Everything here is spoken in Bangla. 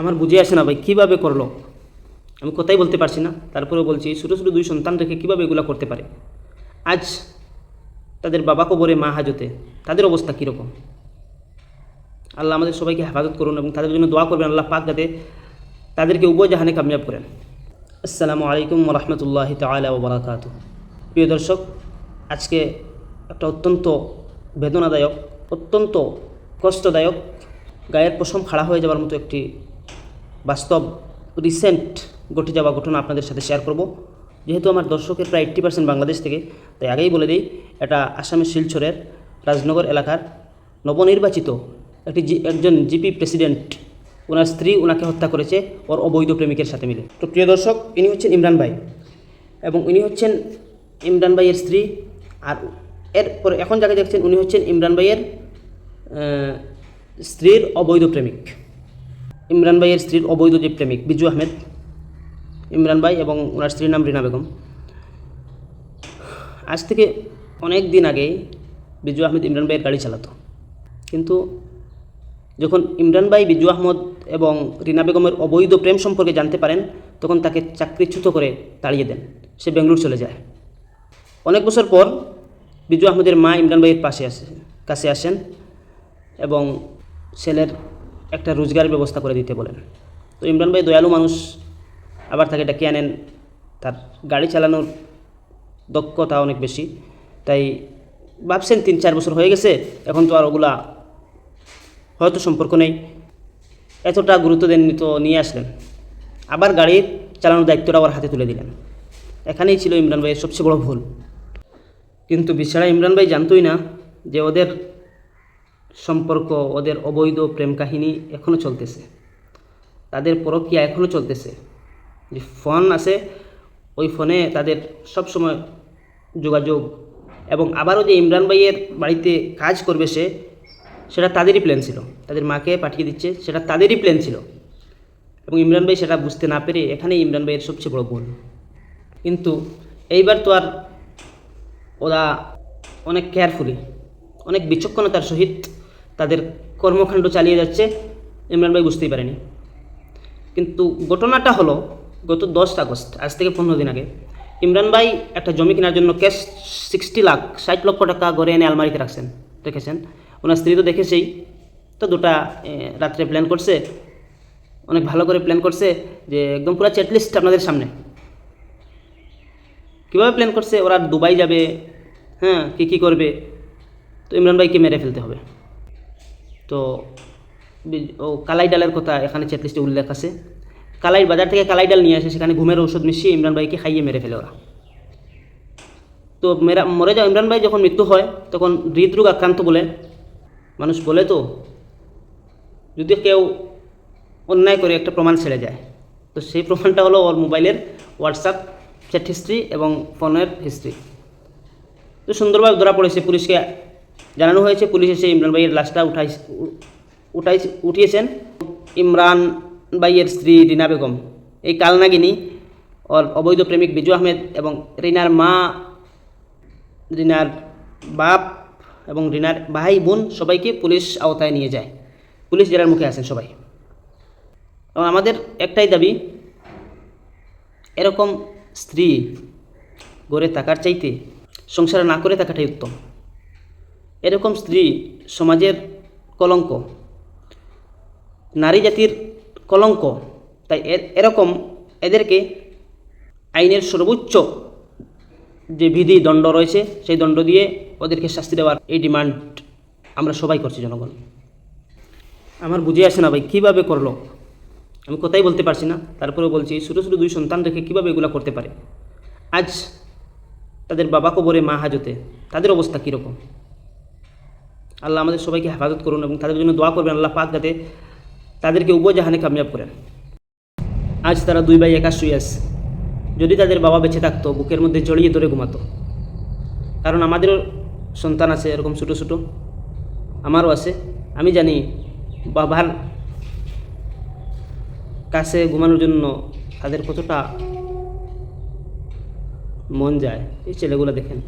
আমার বুঝে আসে না ভাই, কীভাবে করল? আমি কথাই বলতে পারছি না। তারপরে বলছি ছোটো ছোটো দুই সন্তান রেখে কীভাবে এগুলো করতে পারে? আজ তাদের বাবা কবরে, মা হাজতে, তাদের অবস্থা কীরকম? আল্লাহ আমাদের সবাইকে হেফাজত করুন এবং তাদের জন্য দোয়া করবেন। আল্লাহ পাক যাতে তাদেরকে উভয় জাহানে কামিয়াব করেন। আসসালামু আলাইকুম রহমতুল্লাহ তালা ওবরাকাত প্রিয় দর্শক, আজকে একটা অত্যন্ত বেদনাদায়ক, অত্যন্ত কষ্টদায়ক, গায়ের পশম খাড়া হয়ে যাওয়ার মতো একটি বাস্তব রিসেন্ট ঘটে যাওয়া ঘটনা আপনাদের সাথে শেয়ার করব। যেহেতু আমার দর্শকের প্রায় এইট্টি পার্সেন্ট বাংলাদেশ থেকে, তাই আগেই বলে দিই, এটা আসামের শিলচরের রাজনগর এলাকার নবনির্বাচিত একটি একজন জিপি প্রেসিডেন্ট ওনার স্ত্রী ওনাকে হত্যা করেছে ওর অবৈধ প্রেমিকের সাথে মিলে। তো প্রিয় দর্শক, ইনি হচ্ছেন ইমরান ভাই এবং ইনি হচ্ছেন ইমরান ভাইয়ের স্ত্রী আর এরপরে এখন যাকে দেখছেন, উনি হচ্ছেন ইমরান ভাইয়ের স্ত্রীর অবৈধ প্রেমিক। ইমরান ভাইয়ের স্ত্রীর অবৈধ যে প্রেমিক, বিজু আহমেদ। ইমরান ভাই এবং ওনার স্ত্রীর নাম রিনা বেগম। আজ থেকে অনেক দিন আগে বিজু আহমেদ ইমরান ভাইয়ের গাড়ি চালাতো। কিন্তু যখন ইমরান ভাই, বিজু আহমদ এবং রিনা বেগমের অবৈধ প্রেম সম্পর্কে জানতে পারেন, তখন তাকে চাকরিচ্যুত করে তাড়িয়ে দেন। সে বেঙ্গলুর চলে যায়। অনেক বছর পর বিজু আহমেদের মা ইমরান ভাইয়ের পাশে আসে কাছে আসেন এবং ছেলের একটা রোজগার ব্যবস্থা করে দিতে বলেন। তো ইমরান ভাই দয়ালু মানুষ, আবার তাকে ডেকে আনেন। তার গাড়ি চালানোর দক্ষতা অনেক বেশি। তাই ভাবছেন তিন চার বছর হয়ে গেছে, এখন তো আর ওগুলা হয়তো সম্পর্ক নেই। এতটা গুরুত্ব দেননি তো নিয়ে আসলেন। আবার গাড়ি চালানোর দায়িত্বটা আবার হাতে তুলে দিলেন। এখানেই ছিল ইমরান ভাইয়ের সবচেয়ে বড় ভুল। কিন্তু বিছাড়া ইমরান ভাই জানতোই না যে ওদের সম্পর্ক, ওদের অবৈধ প্রেম কাহিনী এখনও চলতেছে। তাদের পরকীয়া এখনও চলতেছে। যে ফোন আছে, ওই ফোনে তাদের সব সময় যোগাযোগ এবং আবারও যে ইমরান ভাইয়ের বাড়িতে কাজ করবে সে, সেটা তাদেরই প্ল্যান ছিল। তাদের মাকে পাঠিয়ে দিচ্ছে, সেটা তাদেরই প্ল্যান ছিল। এবং ইমরান ভাই সেটা বুঝতে না পেরে এখানেই ইমরান ভাইয়ের সবচেয়ে বড় ভুল। কিন্তু এইবার তো আর ওরা অনেক কেয়ারফুলি অনেক বিচক্ষণতার সহিত তাদের কর্মকাণ্ড চালিয়ে যাচ্ছে, ইমরান ভাই বুঝতেই পারেনি। কিন্তু ঘটনাটা হলো গত দশ আগস্ট, আজ থেকে পনেরো দিন আগে। ইমরান ভাই একটা জমি কেনার জন্য ক্যাশ সিক্সটি লাখ, ষাট লক্ষ টাকা ঘরে এনে আলমারিতে রাখছেন দেখেছেন ওনার স্ত্রী তো দেখেছেই, তো দুটা রাত্রে প্ল্যান করছে, অনেক ভালো করে প্ল্যান করছে যে একদম পুরো চেকলিস্ট আপনাদের সামনে। কীভাবে প্ল্যান করছে? ওরা দুবাই যাবে হ্যাঁ কী কী করবে? তো ইমরান ভাইকে মেরে ফেলতে হবে। তো ও কালাই ডালের কথা এখানে চেকলিস্টে উল্লেখ আছে। কালাই বাজার থেকে কালাই ডাল নিয়ে আসে, সেখানে ঘুমের ঔষধ মিশিয়ে ইমরান ভাইকে খাইয়ে মেরে ফেলে ওরা। তো মেরা মরে যাও ইমরান ভাই যখন মৃত্যু হয়, তখন হৃদরোগ আক্রান্ত বলে মানুষ বলে তো, যদি কেউ অন্যায় করে একটা প্রমাণ ছেড়ে যায়। তো সেই প্রমাণটা হলো ওর মোবাইলের হোয়াটসঅ্যাপ চ্যাট হিস্ট্রি এবং ফোনের হিস্ট্রি তো সুন্দরভাবে ধরা পড়েছে পুলিশকে জানানো হয়েছে, পুলিশ এসে ইমরান ভাইয়ের লাশটা উঠাই উঠাই উঠিয়েছেন। ইমরান ভাইয়ের স্ত্রী রিনা বেগম। এই কালনাগিনী ওর অবৈধ প্রেমিক বিজু আহমেদ এবং রিনার মা, রিনার বাপ এবং রিনার ভাই, বোন সবাইকে পুলিশ আওতায় নিয়ে যায়। পুলিশ জেলার মুখে আছেন সবাই। এবং আমাদের একটাই দাবি, এরকম স্ত্রী গড়ে থাকার চাইতে, সংসার না করে থাকাটাই উত্তম। এরকম স্ত্রী সমাজের কলঙ্ক, নারী জাতির কলঙ্ক, তাই এর- এরকম এদেরকে আইনের সর্বোচ্চ যে বিধি দণ্ড রয়েছে, সেই দণ্ড দিয়ে ওদেরকে শাস্তি দেওয়ার এই ডিমান্ড আমরা সবাই করছি জনগণ। আমার বুঝে আসে না ভাই, কীভাবে করল? আমি কথাই বলতে পারছি না তারপরে বলছি, ছোটো ছোটো দুই সন্তান রেখে কীভাবে এগুলো করতে পারে? আজ তাদের বাবা কবরে মা হাজতে, তাদের অবস্থা কীরকম? আল্লাহ আমাদের সবাইকে হেফাজত করুন এবং তাদের জন্য দোয়া করবেন, আল্লাহ পাক যাতে তাদেরকে উভয় জাহানে কামিয়াব করেন। আজ তারা দুই ভাই একা শুয়ে আছে। যদি তাদের বাবা বেঁচে থাকতো, বুকের মধ্যে জড়িয়ে ধরে ঘুমাতো। কারণ আমাদেরও সন্তান আছে, এরকম ছোটো ছোটো। আমারও আছে। আমি জানি বাবার কাছে ঘুমানোর জন্য তাদের কতটা মন যায়, এই ছেলেগুলো দেখেন।